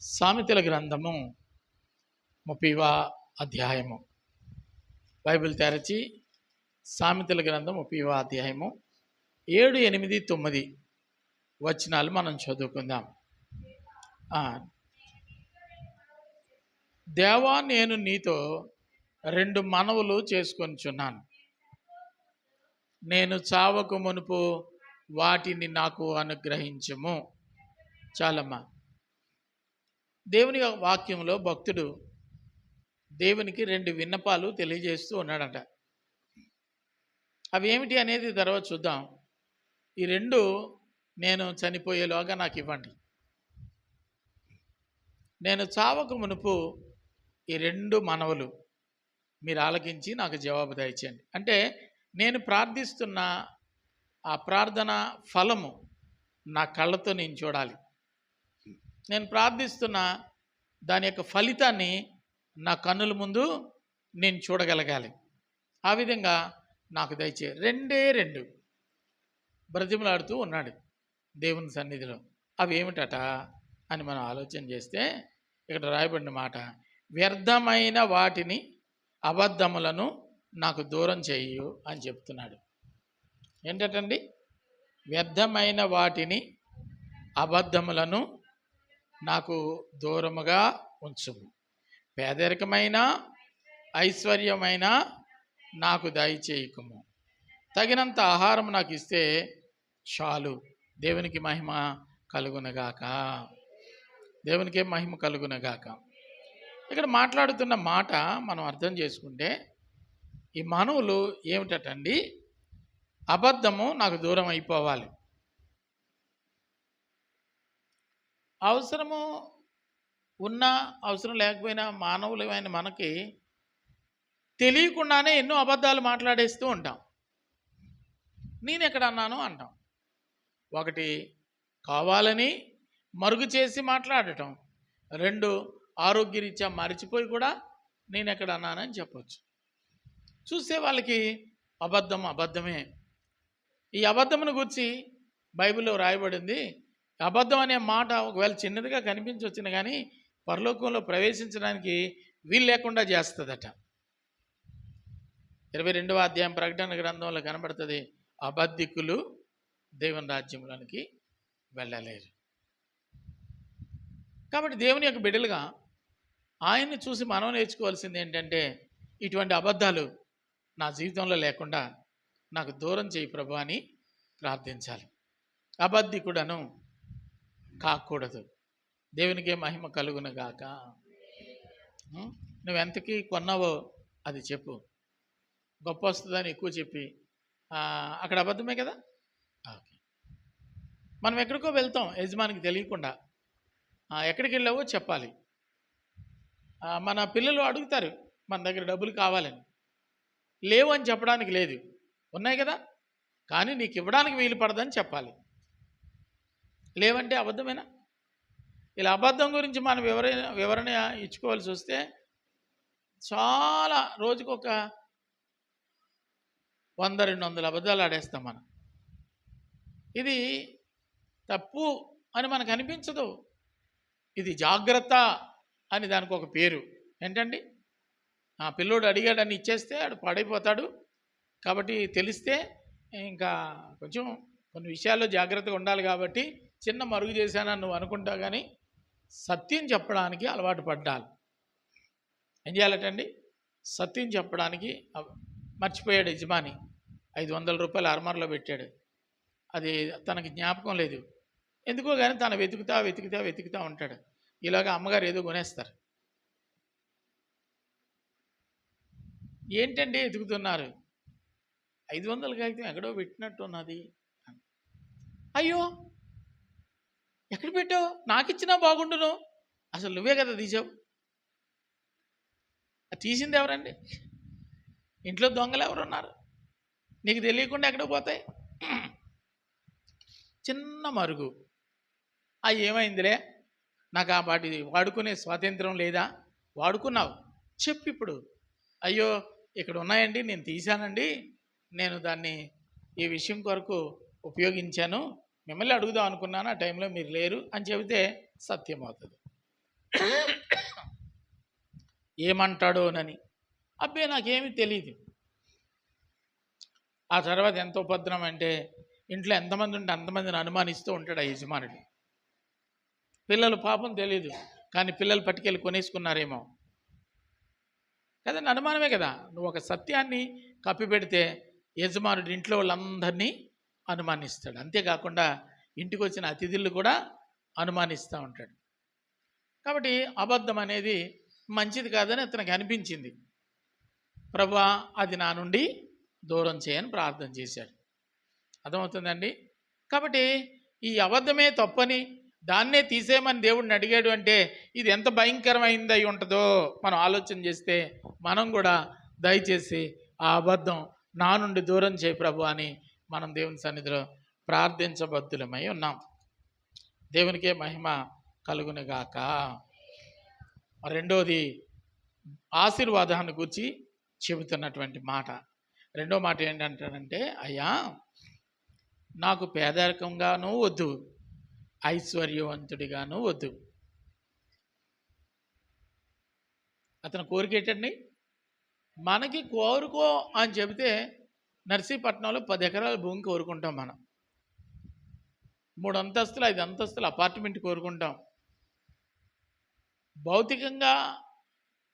సామెతల గ్రంథము ముప్పైవ అధ్యాయము. బైబిల్ తెరచి సామెతల గ్రంథం ముప్పైవ అధ్యాయము ఏడు ఎనిమిది తొమ్మిది వచనాలు మనం చదువుకుందాం. దేవా నేను నీతో రెండు మనవులు చేసుకొనిచున్నాను. నేను చావకు మునుపు వాటిని నాకు అనుగ్రహించము. చాలమ్మా. దేవుని వాక్యంలో భక్తుడు దేవునికి రెండు విన్నపాలు తెలియజేస్తూ ఉన్నాడట. అవి ఏమిటి అనేది తర్వాత చూద్దాం. ఈ రెండు నేను చనిపోయేలోగా నాకు ఇవ్వండి. నేను చావక మునుపు ఈ రెండు మనవలు మీరు ఆలకించి నాకు జవాబు దయచేయండి. అంటే నేను ప్రార్థిస్తున్న ఆ ప్రార్థన ఫలము నా కళ్ళతో నేను చూడాలి. నేను ప్రార్థిస్తున్న దాని యొక్క ఫలితాన్ని నా కన్నుల ముందు నేను చూడగలగాలి. ఆ విధంగా నాకు దయచే రెండే రెండు. బ్రతిమలాడుతూ ఉన్నాడు దేవుని సన్నిధిలో. అవి ఏమిటట అని మనం ఆలోచన చేస్తే ఇక్కడ రాయబడిన మాట వ్యర్థమైన వాటిని అబద్ధములను నాకు దూరం చేయు అని చెప్తున్నాడు. ఏంటండి వ్యర్థమైన వాటిని అబద్ధములను నాకు దూరముగా ఉంచుము. పేదరికమైన ఐశ్వర్యమైన నాకు దయచేయకము. తగినంత ఆహారం నాకు ఇస్తే చాలు. దేవునికి మహిమ కలుగునగాక. దేవునికే మహిమ కలుగునగాక. ఇక్కడ మాట్లాడుతున్న మాట మనం అర్థం చేసుకుంటే ఈ మానవులు ఏమిటండి అబద్ధము నాకు దూరం అయిపోవాలి అవసరము ఉన్నా అవసరం లేకపోయినా మానవులమైన మనకి తెలియకుండానే ఎన్నో అబద్ధాలు మాట్లాడేస్తూ ఉంటాం. నేను ఎక్కడ అన్నాను అంటాం. ఒకటి కావాలని మరుగు చేసి మాట్లాడటం. రెండు ఆరోగ్యరీత్యా మరిచిపోయి కూడా నేను ఎక్కడ అన్నానని చెప్పొచ్చు. చూస్తే వాళ్ళకి అబద్ధం అబద్ధమే. ఈ అబద్ధమును గురించి బైబిల్లో రాయబడింది అబద్ధం అనే మాట ఒకవేళ చిన్నదిగా కనిపించొచ్చిన కానీ పరలోకంలో ప్రవేశించడానికి వీలు లేకుండా చేస్తుందట. ఇరవై రెండవ అధ్యాయం ప్రకటన గ్రంథంలో కనబడుతుంది అబద్ధికులు దేవుని రాజ్యంలోనికి వెళ్ళలేరు. కాబట్టి దేవుని యొక్క బిడ్డలుగా ఆయన్ని చూసి మనం నేర్చుకోవాల్సింది ఏంటంటే ఇటువంటి అబద్ధాలు నా జీవితంలో లేకుండా నాకు దూరం చేయి ప్రభు అని ప్రార్థించాలి. అబద్ధికుడను కాకూడదు. దేవునికే మహిమ కలుగునగాక ఉం? నువ్వు ఎంతకి కొన్నావో అది చెప్పు. గొప్ప వస్తుందని ఎక్కువ చెప్పి. అక్కడ అబద్ధమే కదా? ఓకే. మనం ఎక్కడికో వెళ్తాం యజమానికి తెలియకుండా. ఎక్కడికి వెళ్ళావో చెప్పాలి. మన పిల్లలు అడుగుతారు మన దగ్గర డబ్బులు కావాలని. లేవు అని చెప్పడానికి లేదు. ఉన్నాయి కదా? కానీ నీకు ఇవ్వడానికి వీలు పడదని చెప్పాలి. లేవంటే అబద్ధమేనా? ఇలా అబద్ధం గురించి మనం వివరణ వివరణ ఇచ్చుకోవాల్సి వస్తే చాలా రోజుకొక వంద రెండు వందల అబద్ధాలు ఆడేస్తాం మనం. ఇది తప్పు అని మనకు అనిపించదు. ఇది జాగ్రత్త అని దానికి ఒక పేరు. ఏంటండి? ఆ పిల్లోడు అడిగాడని ఇచ్చేస్తే ఆడు పాడైపోతాడు. కాబట్టి తెలిస్తే ఇంకా కొంచెం కొన్ని విషయాల్లో జాగ్రత్తగా ఉండాలి కాబట్టి చిన్న మరుగు చేశానని నువ్వు అనుకుంటావు కానీ సత్యం చెప్పడానికి అలవాటు పడ్డాలి. ఏం చేయాలటండి? సత్యం చెప్పడానికి మర్చిపోయాడు యజమాని. ఐదు వందల రూపాయలు అర్మర్లో పెట్టాడు. అది తనకి జ్ఞాపకం లేదు. ఎందుకో కానీ తను వెతుకుతా వెతుకుతా వెతుకుతా ఉంటాడు. ఇలాగ అమ్మగారు ఏదో కొనేస్తారు. ఏంటండి వెతుకుతున్నారు? ఐదు వందల కాగితం ఎక్కడో పెట్టినట్టు ఉన్నది అయ్యో! ఎక్కడ పెట్టావు? నాకు ఇచ్చినా బాగుండును. అసలు నువ్వే కదా తీసావు. అది తీసింది ఎవరండి? ఇంట్లో దొంగలు ఎవరు ఉన్నారు నీకు తెలియకుండా ఎక్కడ పోతాయి? చిన్న మరుగు. ఆ ఏమైందిలే? నాకు ఆ వాటి వాడుకునే స్వాతంత్రం లేదా? వాడుకున్నావు. చెప్పు ఇప్పుడు. అయ్యో ఇక్కడ ఉన్నాయండి నేను తీశానండి. నేను దాన్ని ఈ విషయం కొరకు ఉపయోగించాను. మిమ్మల్ని అడుగుదాం అనుకున్నాను ఆ టైంలో మీరు లేరు అని చెబితే సత్యం అవుతుంది ఏమంటాడోనని. అబ్బే నాకేమీ తెలియదు ఆ తర్వాత ఎంత ఉపద్రం అంటే ఇంట్లో ఎంతమంది ఉంటే అంతమందిని అనుమానిస్తూ ఉంటాడు ఆ యజమానుడు. పిల్లలు పాపం తెలియదు కానీ పిల్లలు పట్టుకెళ్ళి కొనేసుకున్నారేమో. కదండి అనుమానమే కదా. నువ్వు ఒక సత్యాన్ని కప్పిపెడితే యజమానుడు ఇంట్లో వాళ్ళందరినీ అనుమానిస్తాడు. అంతేకాకుండా ఇంటికి వచ్చిన అతిథులు కూడా అనుమానిస్తూ ఉంటాడు. కాబట్టి అబద్ధం అనేది మంచిది కాదని అతనికి అనిపించింది. ప్రభా అది నా నుండి దూరం చేయని ప్రార్థన చేశాడు. అర్థమవుతుందండి? కాబట్టి ఈ అబద్ధమే తప్పని దాన్నే తీసేయమని దేవుడిని అడిగాడు అంటే ఇది ఎంత భయంకరమైంది అయి ఉంటుందో మనం ఆలోచన చేస్తే మనం కూడా దయచేసి ఆ అబద్ధం నా నుండి దూరం చేయి ప్రభు అని మనం దేవుని సన్నిధిలో ప్రార్థించబద్దులమై ఉన్నాం. దేవునికే మహిమ కలుగునుగాక రెండోది ఆశీర్వాదాన్ని గురించి చెబుతున్నటువంటి మాట. రెండో మాట ఏంటంటాడంటే అయ్యా నాకు పేదరికంగానూ వద్దు ఐశ్వర్యవంతుడిగాను వద్దు. అతను కోరిక ఏంటండి? మనకి కోరుకో అని చెబితే నర్సీపట్నంలో పది ఎకరాల భూమి కోరుకుంటాం మనం. మూడు అంతస్తులు ఐదు అంతస్తులు అపార్ట్మెంట్ కోరుకుంటాం. భౌతికంగా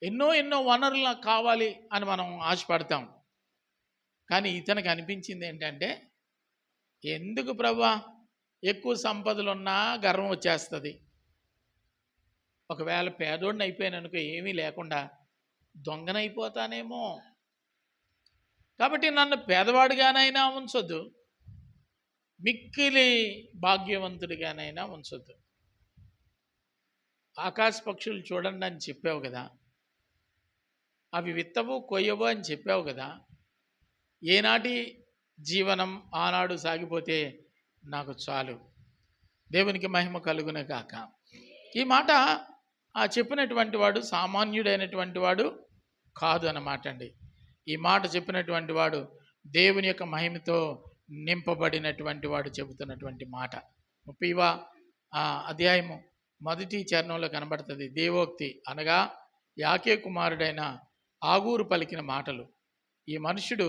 ఎన్నో ఎన్నో వనరులు నాకు కావాలి అని మనం ఆశపడతాం. కానీ ఇతనికి అనిపించింది ఏంటంటే ఎందుకు ప్రభా? ఎక్కువ సంపదలు ఉన్నా గర్వం వచ్చేస్తుంది. ఒకవేళ పేదోడిని అయిపోయాను అనుకో ఏమీ లేకుండా దొంగనైపోతానేమో. కాబట్టి నన్ను పేదవాడిగానైనా ఉంచొద్దు. మిక్కిలి భాగ్యవంతుడిగానైనా ఉంచొద్దు. ఆకాశ పక్షులు చూడండి అని చెప్పావు కదా. అవి విత్తవు కొయ్యవు అని చెప్పావు కదా. ఏనాటి జీవనం ఆనాడు సాగిపోతే నాకు చాలు. దేవునికి మహిమ కలుగునే కాక ఈ మాట ఆ చెప్పినటువంటి వాడు సామాన్యుడైనటువంటి వాడు కాదు అన్నమాట అండి. ఈ మాట చెప్పినటువంటి వాడు దేవుని యొక్క మహిమతో నింపబడినటువంటి వాడు చెబుతున్నటువంటి మాట. ముప్పైవ అధ్యాయము మొదటి చరణంలో కనబడుతుంది. దేవోక్తి అనగా యాకే కుమారుడైన ఆగూరు పలికిన మాటలు. ఈ మనుషుడు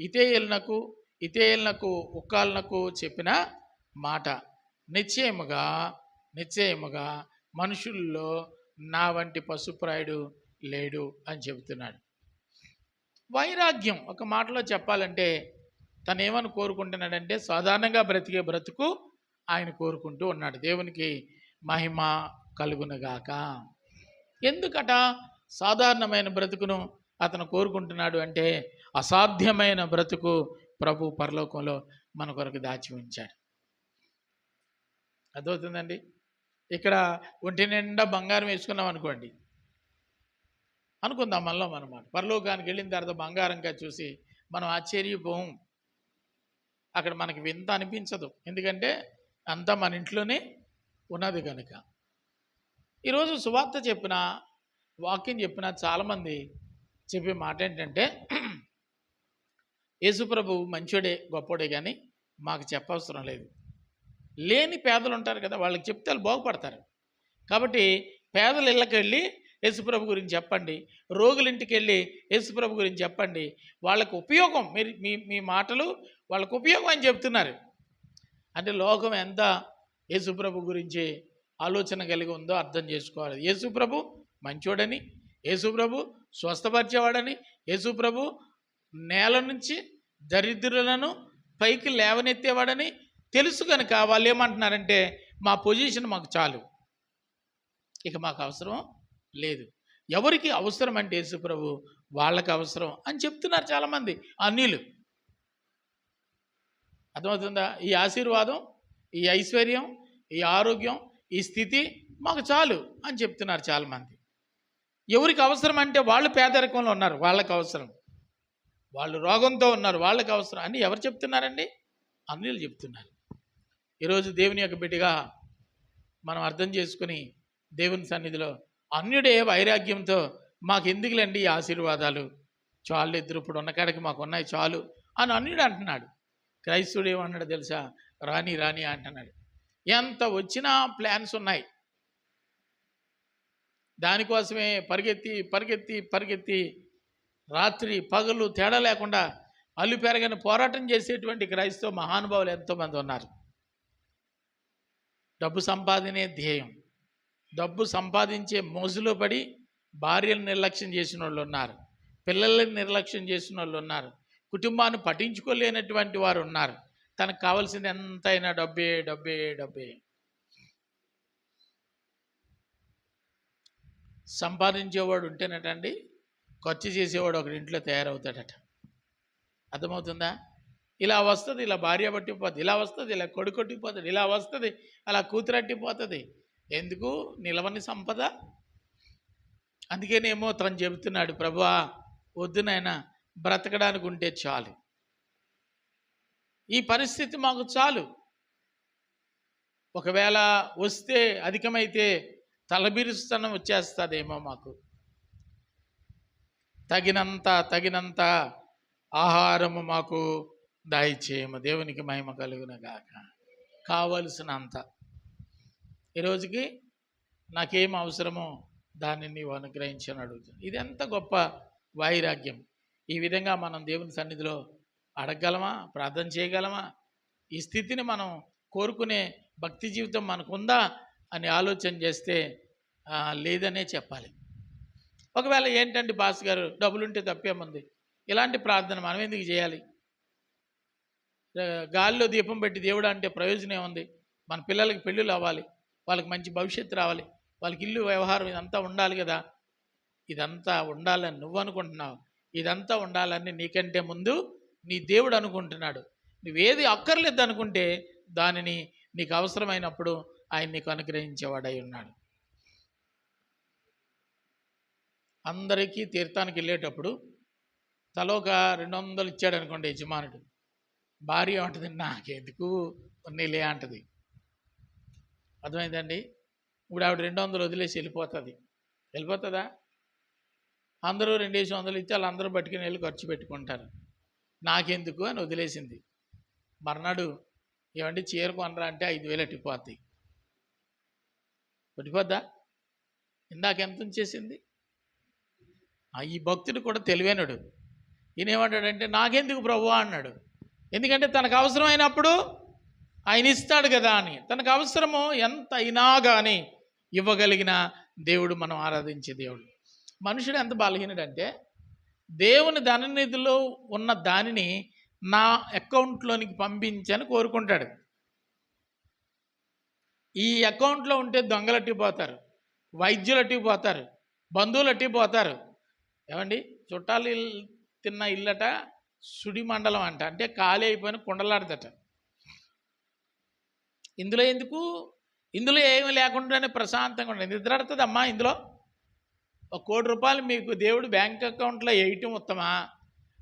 ఇతేయులనకు ఇతేయులనకు ఉక్కాలనకు చెప్పిన మాట. నిశ్చయముగా నిశ్చయముగా మనుషుల్లో నా వంటి పశుప్రాయుడు లేడు అని చెబుతున్నాడు. వైరాగ్యం ఒక మాటలో చెప్పాలంటే తను ఏమని కోరుకుంటున్నాడంటే సాధారణంగా బ్రతికే బ్రతుకు ఆయన కోరుకుంటూ ఉన్నాడు. దేవునికి మహిమ కలుగునగాక. ఎందుకట? సాధారణమైన బ్రతుకును అతను కోరుకుంటున్నాడు అంటే అసాధ్యమైన బ్రతుకు ప్రభు పరలోకంలో మన కొరకు దాచి ఉంచాడు. అర్థమవుతుందండి? ఇక్కడ ఒంటి నిండా బంగారం వేసుకున్నాం అనుకోండి. అనుకుందాం మనలో అనమాట పరలోకానికి వెళ్ళిన తర్వాత బంగారంగా చూసి మనం ఆశ్చర్యపోం. అక్కడ మనకి వింత అనిపించదు. ఎందుకంటే అంతా మన ఇంట్లోనే ఉన్నది కనుక. ఈరోజు సువార్త చెప్పిన వాక్యం చెప్పిన చాలామంది చెప్పే మాట ఏంటంటే యేసుప్రభు మంచోడే గొప్పోడే కానీ మాకు చెప్పవసరం లేదు. లేని పేదలు ఉంటారు కదా వాళ్ళకి చెప్తే వాళ్ళు బాగుపడతారు. కాబట్టి పేదలు ఇళ్ళకెళ్ళి యేసుప్రభు గురించి చెప్పండి. రోగులింటికి వెళ్ళి యేసుప్రభు గురించి చెప్పండి. వాళ్ళకు ఉపయోగం. మీరు మీ మీ మాటలు వాళ్ళకు ఉపయోగం అని చెప్తున్నారు. అంటే లోకం ఎంత యేసుప్రభు గురించి ఆలోచన కలిగి ఉందో అర్థం చేసుకోవాలి. యేసుప్రభు మంచోడని యేసుప్రభు స్వస్థపరిచేవాడని యేసుప్రభు నేల నుంచి దరిద్రులను పైకి లేవనెత్తేవాడని తెలుసు కనుక వాళ్ళు ఏమంటున్నారంటే మా పొజిషన్ మాకు చాలు. ఇక మాకు అవసరం లేదు. ఎవరికి అవసరం అంటే యేసుప్రభు వాళ్ళకి అవసరం అని చెప్తున్నారు చాలామంది. అన్యులు అర్థమవుతుందా? ఈ ఆశీర్వాదం ఈ ఐశ్వర్యం ఈ ఆరోగ్యం ఈ స్థితి మాకు చాలు అని చెప్తున్నారు చాలామంది. ఎవరికి అవసరం అంటే వాళ్ళు పేదరికంలో ఉన్నారు వాళ్ళకి అవసరం. వాళ్ళు రోగంతో ఉన్నారు వాళ్ళకి అవసరం అని ఎవరు చెప్తున్నారండి? అన్యులు చెప్తున్నారు. ఈరోజు దేవుని యొక్క బిడ్డగా మనం అర్థం చేసుకుని దేవుని సన్నిధిలో అన్యుడే వైరాగ్యంతో మాకు ఎందుకులేండి ఈ ఆశీర్వాదాలు? చాలు ఇద్దరు ఇప్పుడు ఉన్న కాడికి మాకు ఉన్నాయి చాలు అని అన్యుడు అంటున్నాడు. క్రైస్తవుడు ఏమన్నాడు తెలుసా? రాని రాని అంటున్నాడు. ఎంత వచ్చినా ప్లాన్స్ ఉన్నాయి. దానికోసమే పరిగెత్తి పరిగెత్తి పరిగెత్తి రాత్రి పగలు తేడా లేకుండా అల్లు పెరగని పోరాటం చేసేటువంటి క్రైస్తవ మహానుభావులు ఎంతోమంది ఉన్నారు. డబ్బు సంపాదనే ధ్యేయం. డబ్బు సంపాదించే మోజులో పడి భార్యను నిర్లక్ష్యం చేసిన వాళ్ళు ఉన్నారు పిల్లల్ని నిర్లక్ష్యం చేసిన వాళ్ళు ఉన్నారు కుటుంబాన్ని పట్టించుకోలేనటువంటి వారు ఉన్నారు. తనకు కావాల్సింది ఎంతైనా డబ్బే డబ్బే డబ్బే. సంపాదించేవాడు ఉంటేనటండి ఖర్చు చేసేవాడు ఒకటి ఇంట్లో తయారవుతాడట. అర్థమవుతుందా? ఇలా వస్తుంది ఇలా భార్య పట్టిపోతుంది ఇలా వస్తుంది ఇలా కొడుకొట్టిపోతుంది ఇలా వస్తుంది అలా కూతురట్టిపోతుంది ఎందుకు? నిలవని సంపద? అందుకేనేమో తను చెబుతున్నాడు ప్రభువా వద్దునైనా బ్రతకడానికి ఉంటే చాలు. ఈ పరిస్థితి మాకు చాలు. ఒకవేళ వస్తే అధికమైతే తలబిరుస్తనం వచ్చేస్తుందేమో మాకు. తగినంత తగినంత ఆహారము మాకు దయచేయము. దేవునికి మహిమ కలుగునగాక. కావలసినంత. ఈ రోజుకి నాకేం అవసరమో దాన్ని నీవు అనుగ్రహించని అడుగుతుంది ఇది ఎంత గొప్ప వైరాగ్యం. ఈ విధంగా మనం దేవుని సన్నిధిలో అడగగలమా? ప్రార్థన చేయగలమా? ఈ స్థితిని మనం కోరుకునే భక్తి జీవితం మనకుందా అని ఆలోచన చేస్తే లేదనే చెప్పాలి. ఒకవేళ ఏంటంటే బాస్ గారు డబ్బులుంటే తప్పేముంది? ఇలాంటి ప్రార్థన మనం ఎందుకు చేయాలి? గాలిలో దీపం పెట్టి దేవుడు అంటే ప్రయోజనం ఏముంది? మన పిల్లలకి పెళ్ళిళ్ళు అవ్వాలి. వాళ్ళకి మంచి భవిష్యత్తు రావాలి. వాళ్ళకి ఇల్లు వ్యవహారం ఇదంతా ఉండాలి కదా. ఇదంతా ఉండాలని నువ్వు అనుకుంటున్నావు. ఇదంతా ఉండాలని నీకంటే ముందు నీ దేవుడు అనుకుంటున్నాడు. నువ్వేది అక్కర్లేదు అనుకుంటే దానిని నీకు అవసరమైనప్పుడు ఆయన నీకు అనుగ్రహించేవాడై ఉన్నాడు. అందరికీ తీర్థానికి వెళ్ళేటప్పుడు తలో ఒక రెండు వందలు ఇచ్చాడు అనుకోండి యజమానుడు. భార్య అంటది నాకెందుకు? నీలే అంటది. అర్థమైందండి? ఇప్పుడు ఆవిడ రెండు వందలు వదిలేసి వెళ్ళిపోతుంది. వెళ్ళిపోతుందా? అందరూ రెండేసి వందలు ఇచ్చి వాళ్ళందరూ పట్టుకుని వెళ్ళి ఖర్చు పెట్టుకుంటారు. నాకెందుకు అని వదిలేసింది. మర్నాడు ఏమంటే చీర కొనరా అంటే ఐదు వేలు అట్టిపోతాయి. పట్టిపోద్దా ఇందాక ఎంత ఉంచేసింది? ఆ, ఈ భక్తుడు కూడా తెలివైనడు. ఈయన ఏమంటాడంటే నాకెందుకు ప్రభు? అన్నాడు. ఎందుకంటే తనకు అవసరమైనప్పుడు ఆయన ఇస్తాడు కదా అని. తనకు అవసరము ఎంత అయినా కానీ ఇవ్వగలిగిన దేవుడు మనం ఆరాధించే దేవుడు. మనుషుడు ఎంత బలహీనుడంటే దేవుని ధననిధిలో ఉన్న దానిని నా అకౌంట్లోనికి పంపించని కోరుకుంటాడు. ఈ అకౌంట్లో ఉంటే దొంగలు పోతారు వైద్యులు పోతారు బంధువులు పోతారు ఏమండి? చుట్టాలు తిన్న ఇల్లట సుడి మండలం అంట. అంటే ఖాళీ అయిపోయిన కుండలాడదట. ఇందులో ఎందుకు? ఇందులో ఏమి లేకుండానే ప్రశాంతంగా ఉండదు నిద్ర అమ్మా ఇందులో? ఒక కోటి రూపాయలు మీకు దేవుడు బ్యాంక్ అకౌంట్లో వేయటం ఉత్తమా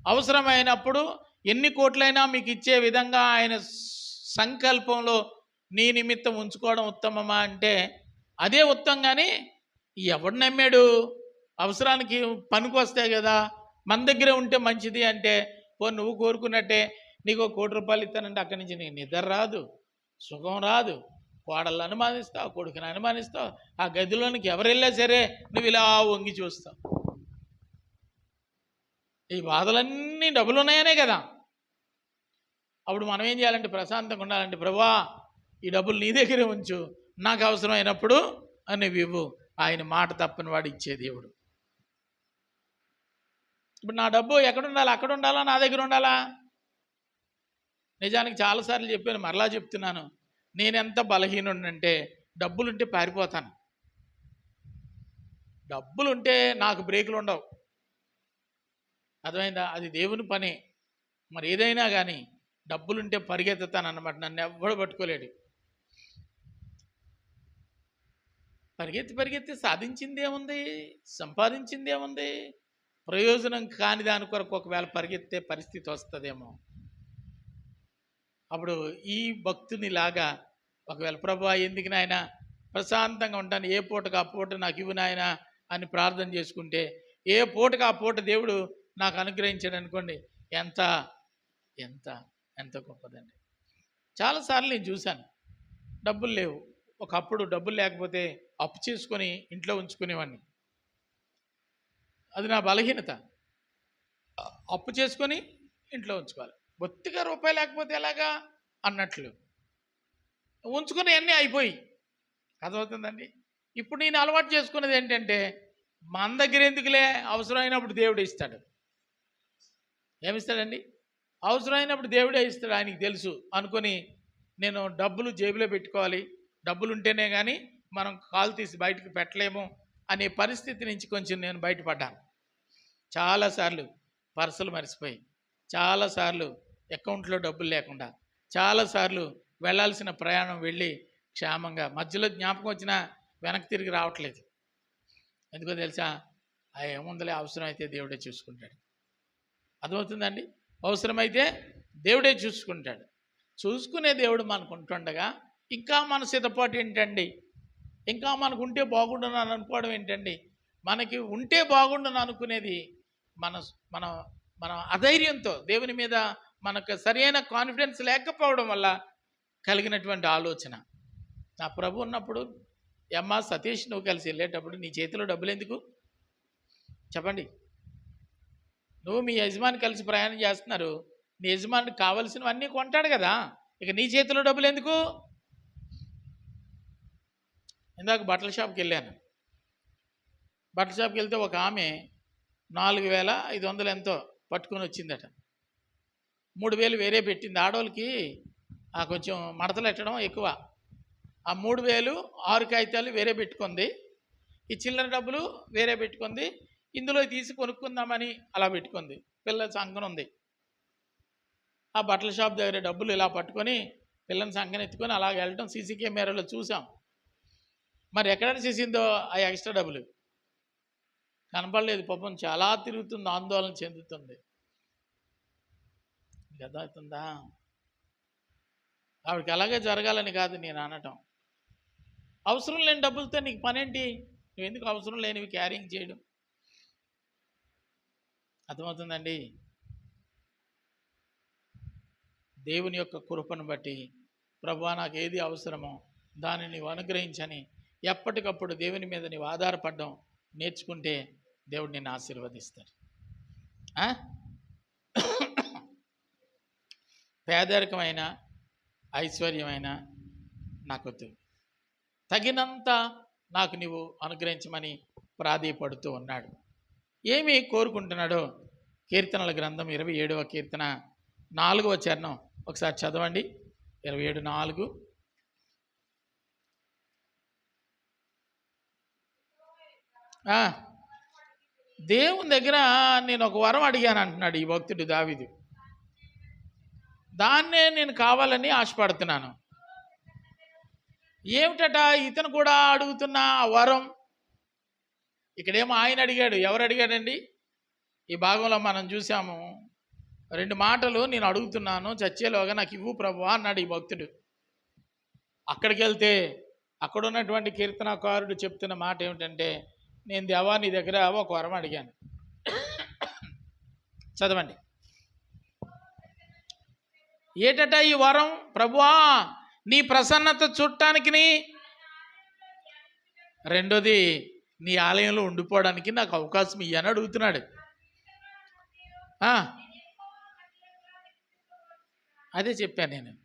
అవసరమైనప్పుడు ఎన్ని కోట్లైనా మీకు ఇచ్చే విధంగా ఆయన సంకల్పంలో నీ నిమిత్తం ఉంచుకోవడం ఉత్తమమా అంటే అదే ఉత్తమం కానీ ఎవడు నమ్మాడు? అవసరానికి పనికి వస్తాయి కదా. మన దగ్గర ఉంటే మంచిది అంటే పో నువ్వు కోరుకున్నట్టే నీకు ఒక కోటి రూపాయలు ఇస్తానంటే అక్కడి నుంచి నీకు నిద్ర రాదు. సుఖం రాదు. కోడళ్ళు అనుమానిస్తావు కొడుకుని అనుమానిస్తావు. ఆ గదిలోనికి ఎవరు వెళ్ళా సరే నువ్వు ఇలా వంగి చూస్తావు. ఈ బాధలన్నీ డబ్బులు ఉన్నాయనే కదా. అప్పుడు మనం ఏం చేయాలంటే ప్రశాంతంగా ఉండాలంటే ప్రభా ఈ డబ్బులు నీ దగ్గరే ఉంచు. నాకు అవసరమైనప్పుడు అని ఇవ్వు. ఆయన మాట తప్పని వాడు ఇచ్చే దేవుడు. ఇప్పుడు నా డబ్బు ఎక్కడ ఉండాలి? అక్కడ ఉండాలా? నా దగ్గర ఉండాలా? నిజానికి చాలాసార్లు చెప్పాను మరలా చెప్తున్నాను. నేను ఎంత బలహీనుడినంటే డబ్బులుంటే పారిపోతాను. డబ్బులుంటే నాకు బ్రేకులు ఉండవు. అర్థమైందా? అది దేవుని పని. మరి ఏదైనా కానీ డబ్బులుంటే పరిగెత్తుతానన్నమాట. నన్ను ఎవ్వడు పట్టుకోలేడు. పరిగెత్తి పరిగెత్తి సాధించిందేముంది? సంపాదించిందేముంది? ప్రయోజనం కాని దాని కొరకు ఒకవేళ పరిగెత్తే పరిస్థితి వస్తుందేమో. అప్పుడు ఈ భక్తునిలాగా ఒకవేళ ప్రభా ఎందుకు నాయన ప్రశాంతంగా ఉంటాను ఏ పూటకు ఆ పూట నాకు ఇవ్వు నాయన అని ప్రార్థన చేసుకుంటే ఏ పూటకు ఆ పూట దేవుడు నాకు అనుగ్రహించాడు అనుకోండి ఎంత ఎంత ఎంత చాలాసార్లు నేను చూశాను డబ్బులు లేవు. ఒకప్పుడు డబ్బులు లేకపోతే అప్పు చేసుకొని ఇంట్లో ఉంచుకునేవాడిని. అది నా బలహీనత. అప్పు చేసుకొని ఇంట్లో ఉంచుకోవాలి. బొత్తిగా రూపాయి లేకపోతే ఎలాగా? అన్నట్లు. ఉంచుకుని అన్నీ అయిపోయి. అర్థమవుతుందండి? ఇప్పుడు నేను అలవాటు చేసుకున్నది ఏంటంటే మన దగ్గర ఎందుకులే అవసరమైనప్పుడు దేవుడు ఇస్తాడు. ఏమిస్తాడండి? అవసరమైనప్పుడు దేవుడే ఇస్తాడు ఆయనకి తెలుసు. అనుకొని నేను డబ్బులు జేబులో పెట్టుకోవాలి. డబ్బులు ఉంటేనే కానీ మనం కాలు తీసి బయటకు పెట్టలేము అనే పరిస్థితి నుంచి కొంచెం నేను బయటపడ్డాను. చాలాసార్లు పర్సులు మర్చిపోయి చాలాసార్లు అకౌంట్లో డబ్బులు లేకుండా చాలాసార్లు వెళ్ళాల్సిన ప్రయాణం వెళ్ళి క్షేమంగా మధ్యలో జ్ఞాపకం వచ్చినా వెనక్కి తిరిగి రావట్లేదు. ఎందుకో తెలుసా? ఆ ఏముందలే అవసరమైతే దేవుడే చూసుకుంటాడు. అర్థమవుతుందండి? అవసరమైతే దేవుడే చూసుకుంటాడు. చూసుకునే దేవుడు మనకు ఉంటుండగా ఇంకా మన సిద్ధపాటు ఏంటండి? ఇంకా మనకు ఉంటే బాగుండును అనుకోవడం ఏంటండి? మనకి ఉంటే బాగుండును అనుకునేది మన మన మనం అధైర్యంతో దేవుని మీద మనకు సరైన కాన్ఫిడెన్స్ లేకపోవడం వల్ల కలిగినటువంటి ఆలోచన. నా ప్రభు ఉన్నప్పుడు అమ్మ సతీష్ నువ్వు కలిసి వెళ్ళేటప్పుడు నీ చేతిలో డబ్బులు ఎందుకు? చెప్పండి. నువ్వు మీ యజమాని కలిసి ప్రయాణం చేస్తున్నారు. నీ యజమానికి కావలసినవన్నీ కొంటాడు కదా. ఇక నీ చేతిలో డబ్బులు ఎందుకు? ఇందాక బట్టల షాప్కి వెళ్ళాను. బట్టల షాప్కి వెళ్తే ఒక ఆమె నాలుగు వేల ఐదు వందలు ఎంతో పట్టుకొని వచ్చిందట. మూడు వేలు వేరే పెట్టింది. ఆడవాళ్ళకి ఆ కొంచెం మడతలు పెట్టడం ఎక్కువ. ఆ మూడు వేలు ఆరు కాగితాలు వేరే పెట్టుకుంది. ఈ చిల్లర డబ్బులు వేరే పెట్టుకుంది. ఇందులో తీసి కొనుక్కుందామని అలా పెట్టుకుంది. పిల్లల సంకన ఉంది. ఆ బట్టల షాప్ దగ్గర డబ్బులు ఇలా పట్టుకొని పిల్లని సంఘన ఎత్తుకొని అలా వెళ్ళటం సీసీ కెమెరాలో చూసాం. మరి ఎక్కడ చేసిందో ఆ ఎక్స్ట్రా డబ్బులు? కనపడలేదు పాపం చాలా తిరుగుతుంది ఆందోళన చెందుతుంది. అర్థమవుతుందా? ఆవిడకి అలాగే జరగాలని కాదు నేను అనటం. అవసరం లేని డబ్బులతో నీకు పనేంటి? నువ్వు ఎందుకు అవసరం లేనివి క్యారింగ్ చేయడం? అర్థమవుతుందండి? దేవుని యొక్క కృపను బట్టి ప్రభా నాకు ఏది అవసరమో దానిని అనుగ్రహించని ఎప్పటికప్పుడు దేవుని మీద నీవు ఆధారపడడం నేర్చుకుంటే దేవుడు నిన్ను ఆశీర్వదిస్తాడు పేదరికమైన ఐశ్వర్యమైన నాకు తగినంత నాకు నీవు అనుగ్రహించమని ప్రాధేయపడుతూ ఉన్నాడు. ఏమి కోరుకుంటున్నాడో కీర్తనల గ్రంథం ఇరవై ఏడవ కీర్తన నాలుగవ చరణం ఒకసారి చదవండి. ఇరవై ఏడు నాలుగు. ఆ, దేవుని దగ్గర నేను ఒక వరం అడిగాను అంటున్నాడు ఈ భక్తుడు దావిదు. దాన్నే నేను కావాలని ఆశపడుతున్నాను. ఏమిటట ఇతను కూడా అడుగుతున్న ఆ వరం? ఇక్కడేమో ఆయన అడిగాడు. ఎవరు అడిగాడండి? ఈ భాగంలో మనం చూసాము. రెండు మాటలు నేను అడుగుతున్నాను. చచ్చేలోగా నాకు ఇవ్వు ప్రభు అన్నాడు ఈ భక్తుడు. అక్కడికి వెళ్తే అక్కడ ఉన్నటువంటి కీర్తనకారుడు చెప్తున్న మాట ఏమిటంటే నేను దేవా నీ దగ్గర ఒక వరం అడిగాను. చదవండి. ఏటట ఈ వరం? ప్రభువా నీ ప్రసన్నత చూడటానికి రెండోది నీ ఆలయంలో ఉండిపోవడానికి నాకు అవకాశం ఇయ్యని అడుగుతున్నాడు. అదే చెప్పాను నేను.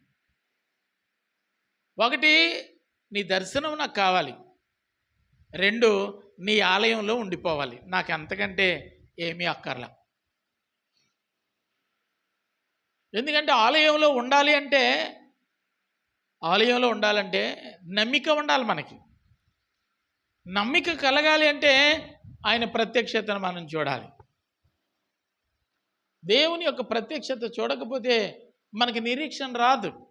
ఒకటి నీ దర్శనం నాకు కావాలి. రెండు నీ ఆలయంలో ఉండిపోవాలి. నాకు అంతకంటే ఏమీ అక్కర్లా. ఎందుకంటే ఆలయంలో ఉండాలి అంటే ఆలయంలో ఉండాలంటే నమ్మిక ఉండాలి మనకి. నమ్మిక కలగాలి అంటే ఆయన ప్రత్యక్షతను మనం చూడాలి. దేవుని యొక్క ప్రత్యక్షత చూడకపోతే మనకి నిరీక్షణ రాదు.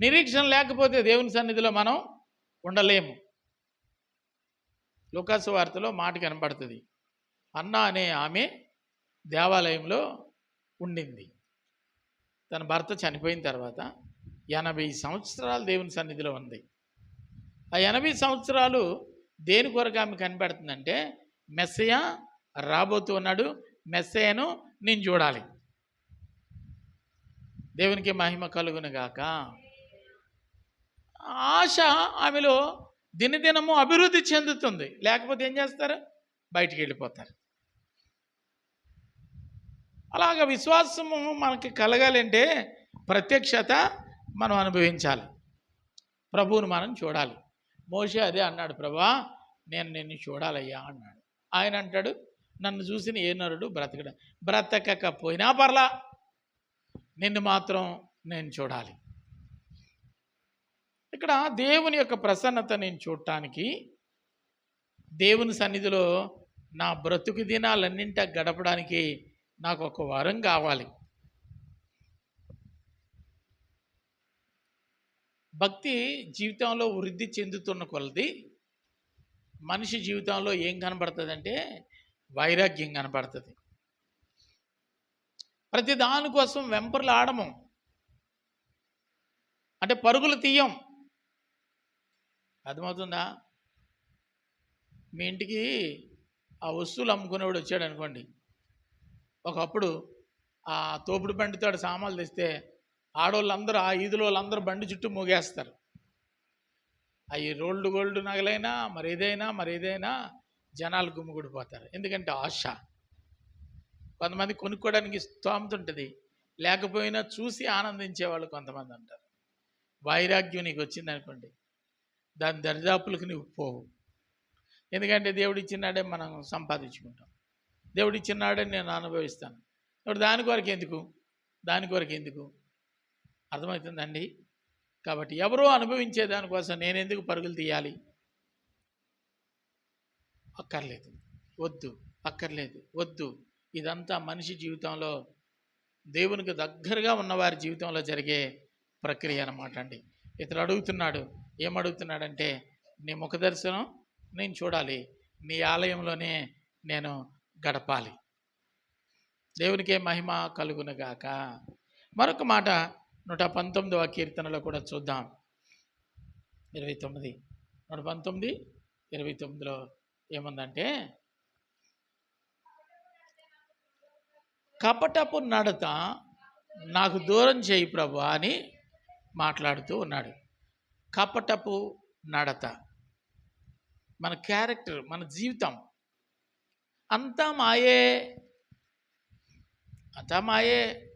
నిరీక్షణ లేకపోతే దేవుని సన్నిధిలో మనం ఉండలేము. లుకాసు వార్తలో మాట కనపడుతుంది. అన్న అనే ఆమె దేవాలయంలో ఉండింది. తన భర్త చనిపోయిన తర్వాత ఎనభై సంవత్సరాలు దేవుని సన్నిధిలో ఉంది. ఆ ఎనభై సంవత్సరాలు దేని కొరకు ఆమె కనిపెడుతుందంటే మెస్సయ రాబోతూ ఉన్నాడు మెస్సయను నేను చూడాలి. దేవునికి మహిమ కలుగును గాక. ఆశ ఆమెలో దినదినము అభివృద్ధి చెందుతుంది. లేకపోతే ఏం చేస్తారు? బయటికి వెళ్ళిపోతారు. అలాగ విశ్వాసము మనకి కలగాలంటే ప్రత్యక్షత మనం అనుభవించాలి. ప్రభువుని మనం చూడాలి. మోషే అదే అన్నాడు ప్రభా నేను నిన్ను చూడాలయ్యా అన్నాడు. ఆయన అంటాడు నన్ను చూసిన ఏ నరుడు బ్రతకడ బ్రతకకపోయినా పర్లా నిన్ను మాత్రం నేను చూడాలి. ఇక్కడ దేవుని యొక్క ప్రసన్నత నేను చూడటానికి దేవుని సన్నిధిలో నా బ్రతుకు దినాలన్నింట గడపడానికి నాకు ఒక వరం కావాలి. భక్తి జీవితంలో వృద్ధి చెందుతున్న కొలది మనిషి జీవితంలో ఏం కనబడుతుందంటే వైరాగ్యం కనబడుతుంది. ప్రతి దానికోసం వెంపర్లు ఆడము అంటే పరుగులు తీయం. అర్థమవుతుందా? మీ ఇంటికి ఆ వస్తువులు అమ్ముకునేవాడు వచ్చాడు అనుకోండి. ఒకప్పుడు ఆ తోపుడు బండితో సామాన్లు తెస్తే ఆడవాళ్ళందరూ ఆ ఈదులో వాళ్ళందరూ బండి చుట్టూ మూగేస్తారు. అవి రోల్డ్ గోల్డ్ నగలైనా మరి ఏదైనా మరి ఏదైనా జనాలు గుమ్మిగుడిపోతారు ఎందుకంటే ఆశ. కొంతమంది కొనుక్కోవడానికి స్తోమత ఉంటుంది. లేకపోయినా చూసి ఆనందించే వాళ్ళు కొంతమంది అంటారు వైరాగ్యం నీకు వచ్చింది అనుకోండి దాని దరిదాపులకు నువ్వు పోవు. ఎందుకంటే దేవుడు ఇచ్చినాడే మనం సంపాదించుకుంటాం. దేవుడు ఇచ్చినాడే నేను అనుభవిస్తాను. ఇప్పుడు దాని కొరకు ఎందుకు? దాని కొరకు ఎందుకు? అర్థమవుతుందండి? కాబట్టి ఎవరో అనుభవించే దానికోసం నేను ఎందుకు పరుగులు తీయాలి? అక్కర్లేదు. వద్దు. అక్కర్లేదు. వద్దు. ఇదంతా మనిషి జీవితంలో దేవునికి దగ్గరగా ఉన్నవారి జీవితంలో జరిగే ప్రక్రియ అన్నమాట అండి. ఇతడు అడుగుతున్నాడు ఏమడుగుతున్నాడంటే నీ ముఖ దర్శనం నేను చూడాలి నీ ఆలయంలోనే నేను గడపాలి. దేవునికే మహిమ కలుగునుగాక మరొక మాట నూట పంతొమ్మిదవ కీర్తనలో కూడా చూద్దాం. ఇరవై తొమ్మిది. నూట పంతొమ్మిది ఇరవై తొమ్మిదిలో ఏముందంటే కపటపు నడత నాకు దూరం చేయి ప్రభు అని మాట్లాడుతూ ఉన్నాడు. కపటపు నడత మన క్యారెక్టర్ మన జీవితం అంతా మాయే అంతా మాయే.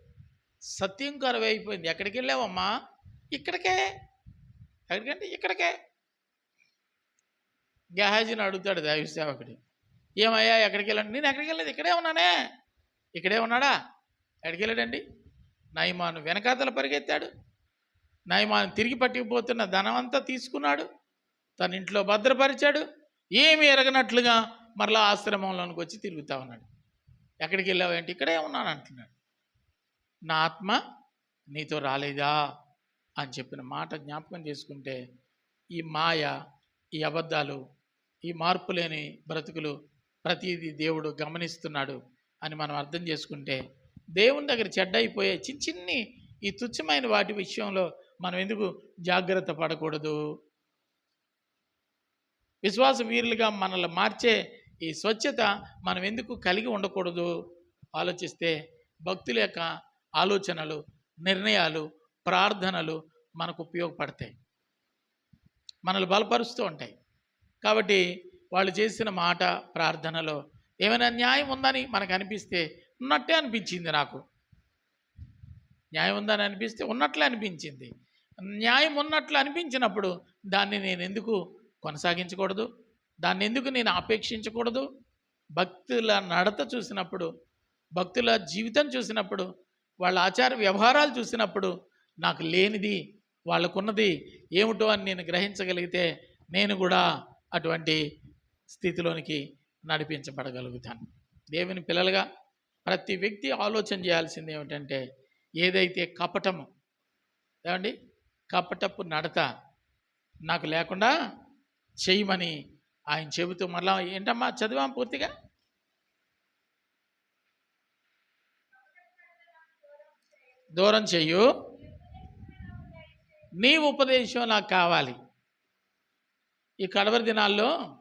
సత్యం కరువైపోయింది ఎక్కడికి వెళ్ళావమ్మా? ఇక్కడికే. ఎక్కడికంటే ఇక్కడికే. గహాజీని అడుగుతాడు దైవసేవకుడి ఏమయ్యా ఎక్కడికి వెళ్ళండి నేను ఎక్కడికి వెళ్ళలేదు. ఇక్కడే ఉన్నానే. ఇక్కడే ఉన్నాడా? ఎక్కడికి వెళ్ళాడండి? నయమాను వెనకాతల పరిగెత్తాడు. నయమాను తిరిగి పట్టుకుపోతున్న ధనమంతా తీసుకున్నాడు. తన ఇంట్లో భద్రపరిచాడు. ఏమి ఎరగనట్లుగా మరలా ఆశ్రమంలోనికి వచ్చి తిరుగుతా ఉన్నాడు. ఎక్కడికి వెళ్ళావేంటి ఇక్కడే ఉన్నాను అంటున్నాడు. నా ఆత్మ నీతో రాలేదా? అని చెప్పిన మాట జ్ఞాపకం చేసుకుంటే ఈ మాయ ఈ అబద్ధాలు ఈ మార్పు లేని బ్రతుకులు ప్రతిదీ దేవుడు గమనిస్తున్నాడు అని మనం అర్థం చేసుకుంటే దేవుని దగ్గర చెడ్డ అయిపోయే చిన్న చిన్ని ఈ తుచ్చమైన వాటి విషయంలో మనం ఎందుకు జాగ్రత్త పడకూడదు? విశ్వాస వీరులుగా మనల్ని మార్చే ఈ స్వచ్ఛత మనం ఎందుకు కలిగి ఉండకూడదు? ఆలోచిస్తే భక్తుల యొక్క ఆలోచనలు నిర్ణయాలు ప్రార్థనలు మనకు ఉపయోగపడతాయి. మనల్ని బలపరుస్తూ ఉంటాయి. కాబట్టి వాళ్ళు చేసిన మాట ప్రార్థనలో ఏమైనా న్యాయం ఉందని మనకు అనిపిస్తే ఉన్నట్టే అనిపించింది నాకు. న్యాయం ఉందని అనిపిస్తే ఉన్నట్లే అనిపించింది. న్యాయం ఉన్నట్లు అనిపించినప్పుడు దాన్ని నేను ఎందుకు కొనసాగించకూడదు? దాన్ని ఎందుకు నేను ఆపేక్షించకూడదు భక్తుల నడత చూసినప్పుడు భక్తుల జీవితం చూసినప్పుడు వాళ్ళ ఆచార వ్యవహారాలు చూసినప్పుడు నాకు లేనిది వాళ్ళకున్నది ఏమిటో అని నేను గ్రహించగలిగితే నేను కూడా అటువంటి స్థితిలోనికి నడిపించబడగలుగుతాను. దేవుని పిల్లలుగా ప్రతి వ్యక్తి ఆలోచన చేయాల్సింది ఏమిటంటే ఏదైతే కపటము ఏమండి? కప్పటప్పు నడత నాకు లేకుండా చేయమని ఆయన చెబుతూ మళ్ళా ఏంటమ్మా చదివాం పూర్తిగా? దూరం చెయ్యు. నీ ఉపదేశం నాకు కావాలి. ఈ కడవరి దినాల్లో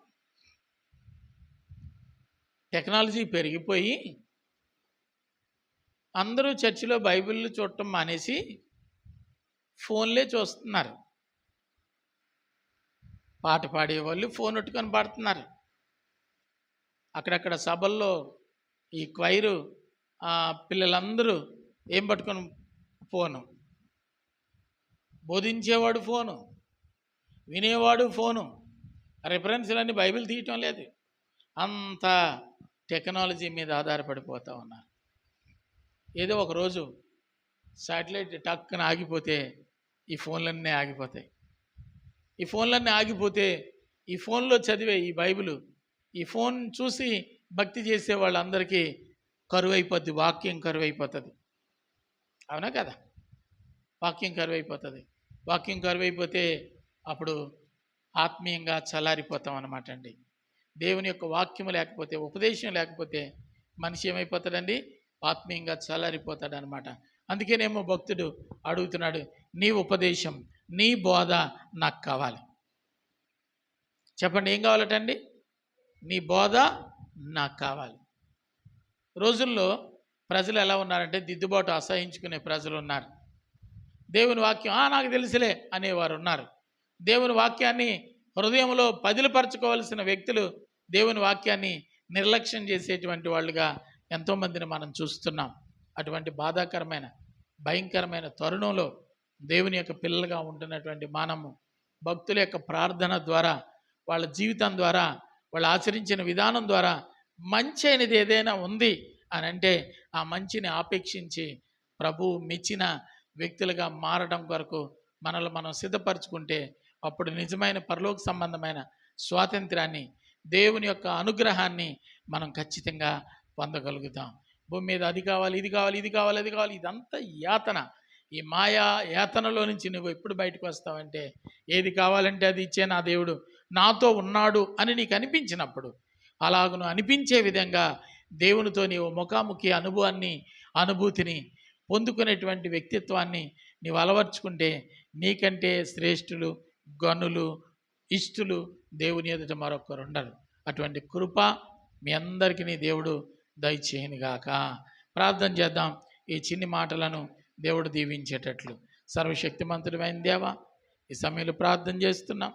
టెక్నాలజీ పెరిగిపోయి అందరూ చర్చిలో బైబిల్ చూడటం మానేసి ఫోన్లే చూస్తున్నారు. పాట పాడేవాళ్ళు ఫోన్ పెట్టుకొని పాడుతున్నారు. అక్కడక్కడ సభల్లో ఈ క్వైరు ఆ, పిల్లలందరూ ఏం పట్టుకొని ఫోను? బోధించేవాడు ఫోను వినేవాడు ఫోను. రిఫరెన్స్లన్నీ బైబిల్ తీయటం లేదు. అంత టెక్నాలజీ మీద ఆధారపడిపోతూ ఉన్నారు. ఏదో ఒకరోజు శాటిలైట్ టక్కున ఆగిపోతే ఈ ఫోన్లన్నీ ఆగిపోతాయి. ఈ ఫోన్లన్నీ ఆగిపోతే ఈ ఫోన్లో చదివే ఈ బైబిల్ ఈ ఫోన్ చూసి భక్తి చేసే వాళ్ళందరికీ కరువు అయిపోద్ది వాక్యం కరువు అయిపోతుంది అవునా కదా? వాక్యం కరువు అయిపోతుంది వాక్యం కరువు అయిపోతే అప్పుడు ఆత్మీయంగా చల్లారిపోతాం అన్నమాట అండి. దేవుని యొక్క వాక్యం లేకపోతే ఉపదేశం లేకపోతే మనిషి ఏమైపోతాడండి? ఆత్మీయంగా చలారిపోతాడు అనమాట అందుకేనేమో భక్తుడు అడుగుతున్నాడు నీ ఉపదేశం నీ బోధ నాకు కావాలి. చెప్పండి ఏం కావాలటండి? నీ బోధ నాకు కావాలి. రోజుల్లో ప్రజలు ఎలా ఉన్నారంటే దిద్దుబాటు అసహించుకునే ప్రజలు ఉన్నారు. దేవుని వాక్యం "ఆ, నాకు తెలుసులే అనేవారు ఉన్నారు. దేవుని వాక్యాన్ని హృదయంలో పదిలపరచుకోవాల్సిన వ్యక్తులు దేవుని వాక్యాన్ని నిర్లక్ష్యం చేసేటువంటి వాళ్ళుగా ఎంతోమందిని మనం చూస్తున్నాం. అటువంటి బాధాకరమైన భయంకరమైన తరుణంలో దేవుని యొక్క పిల్లలుగా ఉంటున్నటువంటి మనము భక్తుల యొక్క ప్రార్థన ద్వారా వాళ్ళ జీవితం ద్వారా వాళ్ళు ఆచరించిన విధానం ద్వారా మంచి అయినది ఏదైనా ఉంది అని అంటే ఆ మంచిని ఆపేక్షించి ప్రభు మెచ్చిన వ్యక్తులుగా మారడం కొరకు మనల్ని మనం సిద్ధపరచుకుంటే అప్పుడు నిజమైన పరలోక సంబంధమైన స్వాతంత్రాన్ని దేవుని యొక్క అనుగ్రహాన్ని మనం ఖచ్చితంగా పొందగలుగుతాం. భూమి మీద అది కావాలి ఇది కావాలి ఇది కావాలి అది కావాలి ఇదంతా యాతన. ఈ మాయా యాతనలో నుంచి నువ్వు ఎప్పుడు బయటకు వస్తావంటే ఏది కావాలంటే అది ఇచ్చే నా దేవుడు. నాతో ఉన్నాడు అని నీకు అనిపించినప్పుడు అలాగను అనిపించే విధంగా దేవునితో నీవు ముఖాముఖి అనుభవాన్ని అనుభూతిని పొందుకునేటువంటి వ్యక్తిత్వాన్ని నీవు అలవర్చుకుంటే నీకంటే శ్రేష్ఠులు గనులు ఇష్టులు దేవుని ఎదుట మరొకరు ఉండరు అటువంటి కృప మీ అందరికీ నీ దేవుడు దయచేయనిగాక ప్రార్థన చేద్దాం. ఈ చిన్ని మాటలను దేవుడు దీవించేటట్లు. సర్వశక్తిమంతుడమైన దేవా ఈ సమయంలో ప్రార్థన చేస్తున్నాం.